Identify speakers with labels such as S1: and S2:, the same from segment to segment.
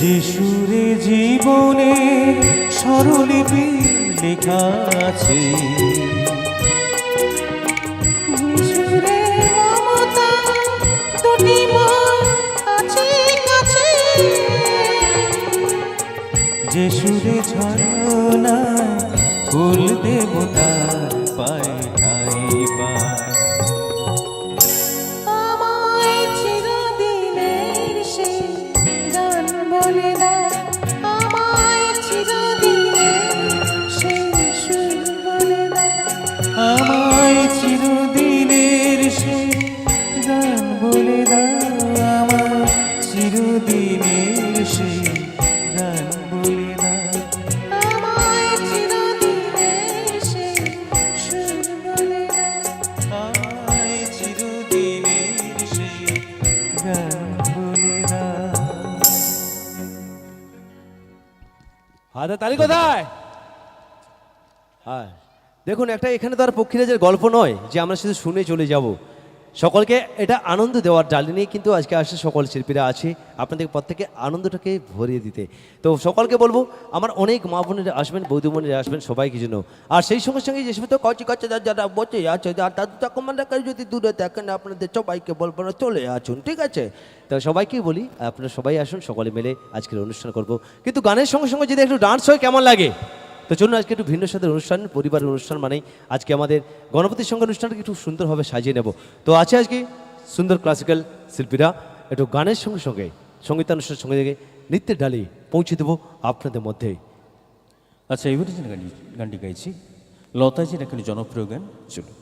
S1: যে সুরে জীবনে স্বরলিপি লেখা আছে। যে সুরে ঝরনা ফুল দেবতার পায়।
S2: হাতে তালি কোথায়? হ্যাঁ। দেখুন, একটা এখানে তো আর পক্ষীরাজের গল্প নয় যে আমরা শুধু শুনে চলে যাব। সকলকে এটা আনন্দ দেওয়ার ডালি নিয়ে কিন্তু আজকে আসে সকল শিল্পীরা আছে, আপনাদের প্রত্যেকে আনন্দটাকে ভরিয়ে দিতে। তো সকলকে বলব, আমার অনেক মা বোনেরা আসবেন, বৌদি বোনেরা আসবেন সবাইকে জন্য। আর সেই সঙ্গে সঙ্গে যে সমস্ত কচি কাছে যারা বসে আছে আর দাদু ঠাকুমারা যদি দূরে দেখেন, আপনাদের সবাইকে বলব না, চলে আসুন, ঠিক আছে? তো সবাইকেই বলি, আপনারা সবাই আসুন, সকলে মিলে আজকের অনুষ্ঠান করব। কিন্তু গানের সঙ্গে সঙ্গে যদি একটু ডান্স হয়, কেমন লাগে? তো চলুন আজকে একটু ভিন্ন সাথে অনুষ্ঠান, পরিবারের অনুষ্ঠান মানেই আজকে আমাদের গণপতির সঙ্গে অনুষ্ঠানটাকে একটু সুন্দরভাবে সাজিয়ে নেব। তো আছে আজকে সুন্দর ক্লাসিক্যাল শিল্পীরা, একটু গানের সঙ্গে সঙ্গে, সঙ্গীতানুষ্ঠানের সঙ্গে সঙ্গে নৃত্যের ডালি পৌঁছে দেবো আপনাদের মধ্যে।
S1: আচ্ছা এবারে গানটি গানটি গাইছি। লতাজির এখানে জনপ্রিয় গান। চলো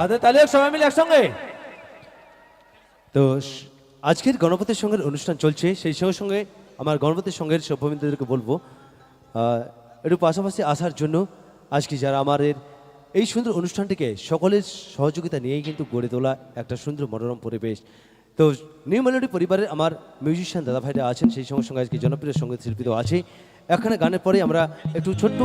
S2: হাতে তালি সবাই মিলে একসঙ্গে? তো আজকের গণপতির সঙ্গের অনুষ্ঠান চলছে, সেই সঙ্গে সঙ্গে আমার গণপতির সঙ্গের সভ্যমিত্রদেরকে বলব একটু পাশাপাশি আসার জন্য আজকে যারা আমাদের এই সুন্দর অনুষ্ঠানটিকে সকলের সহযোগিতা নিয়েই কিন্তু গড়ে তোলা একটা সুন্দর মনোরম পরিবেশ। তো নিউ মেলোডি পরিবারের আমার মিউজিশিয়ান দাদা ভাইরা আছেন, সেই সঙ্গে সঙ্গে আজকে জনপ্রিয় সংগীত শিল্পী তো আছে। এখানে গানের পরে আমরা একটু ছোট্ট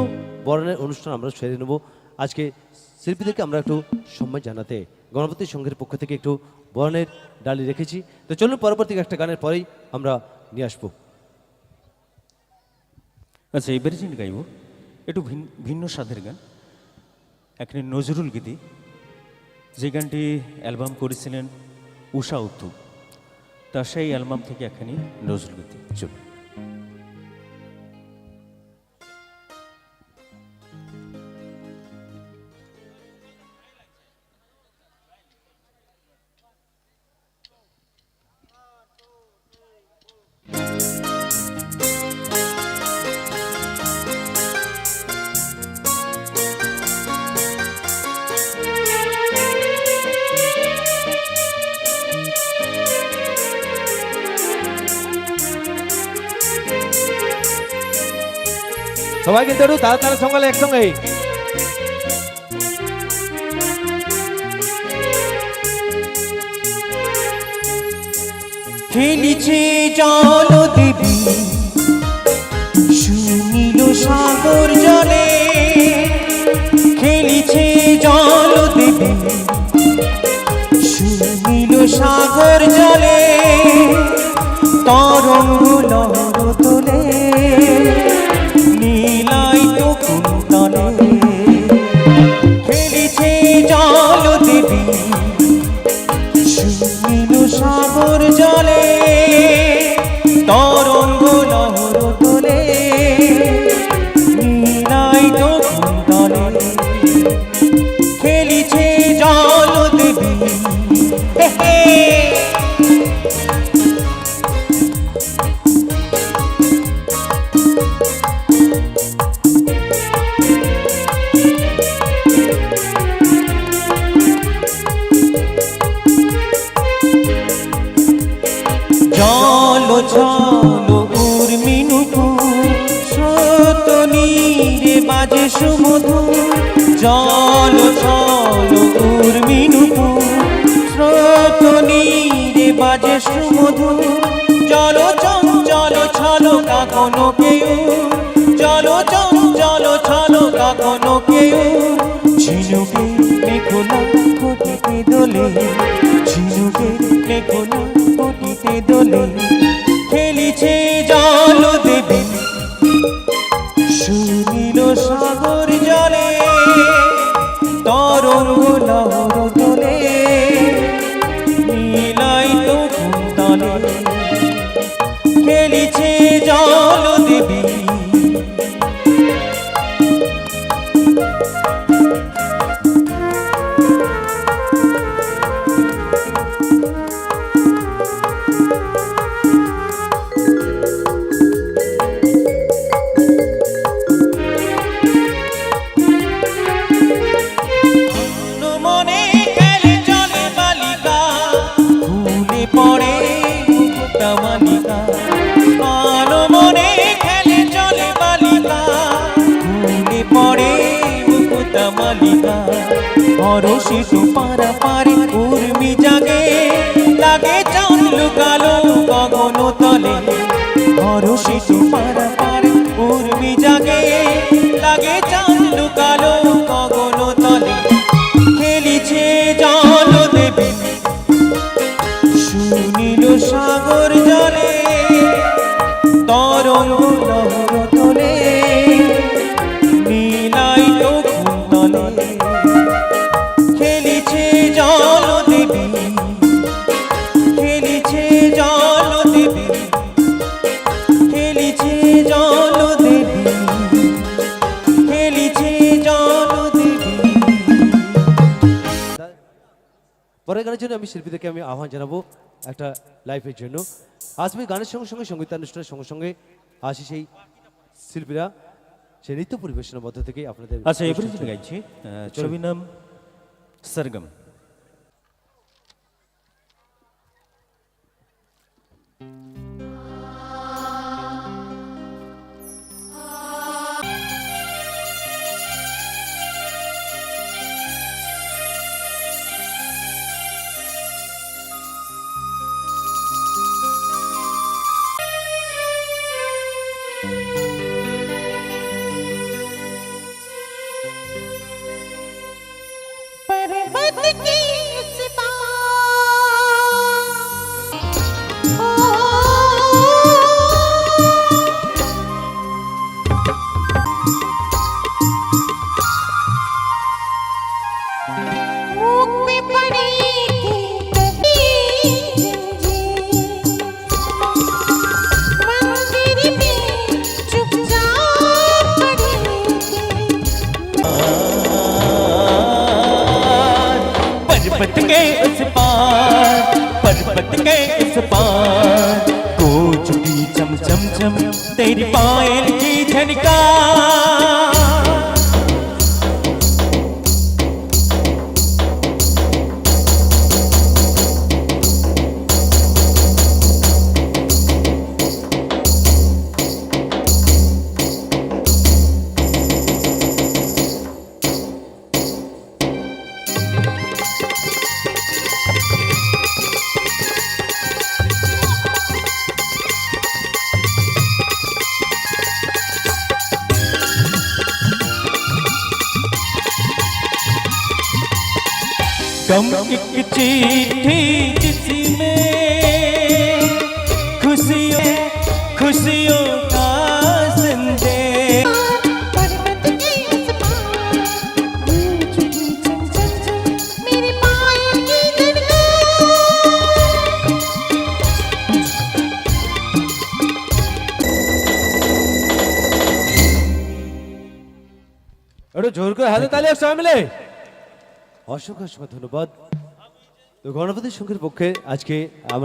S2: বরণের অনুষ্ঠান আমরা সেরে নেব। আজকে শিল্পীদেরকে আমরা একটু সম্মান জানাতে, গণপতি সংঘের পক্ষ থেকে একটু বরণের ডালি রেখেছি। তো চলুন পরবর্তী একটা গানের পরেই আমরা নিয়ে আসব।
S3: আচ্ছা এবারে যিনি গাইব। একটু ভিন- ভিন্ন স্বাদের গান। এখানে নজরুল গীতি। যে গানটি অ্যালবাম করেছিলেন উষা উত্তু তা সেই অ্যালবাম থেকে একখানি নজরুল গীতি। চলুন।
S2: সবাই কিন্তু একটু তারা তারা সঙ্গে একসঙ্গে।
S1: খেলিছে জল দেবী সুনীল সাগর জলে। খেলিছে জল দেবী সুনীল সাগর জলে। তরঙ্গ লহর জল ছল উর্মিনুকু স্রোত নীরে বাজে সুমধু। জল চঞ্চল ছল কাকনো কেউ জল চঞ্চল ছল কাকনো কেউ ঝিনুকে দোলে। ঝিনুকে দোলে। পরশি তো পারা পারি উর্মি জাগে। লাগে চাঁদ লুকালো গগন তলে পরশি তো পারা পারি
S2: আহ্বান জানাব একটা লাইফের জন্য। আসবে গানের সঙ্গে সঙ্গে সঙ্গীতানুষ্ঠানের সঙ্গে সঙ্গে আসি সেই শিল্পীরা। সে নৃত্য পরিবেশনের মধ্য থেকে আপনাদের
S3: আচ্ছা এবারে গাইছি। ছবি নাম
S1: সরগম। பார் கோச்சுடி சம் சம் சம் தேடி பாயல் கீ தனிக்கா गम एक चिट्ठी जिसमें खुशियों खुशियों का संदेश
S4: जोर को
S2: हाथ तालियां शामिल है অসংখ্য অসংখ্য ধন্যবাদ। তো গণপতি পক্ষে আজকে আমরা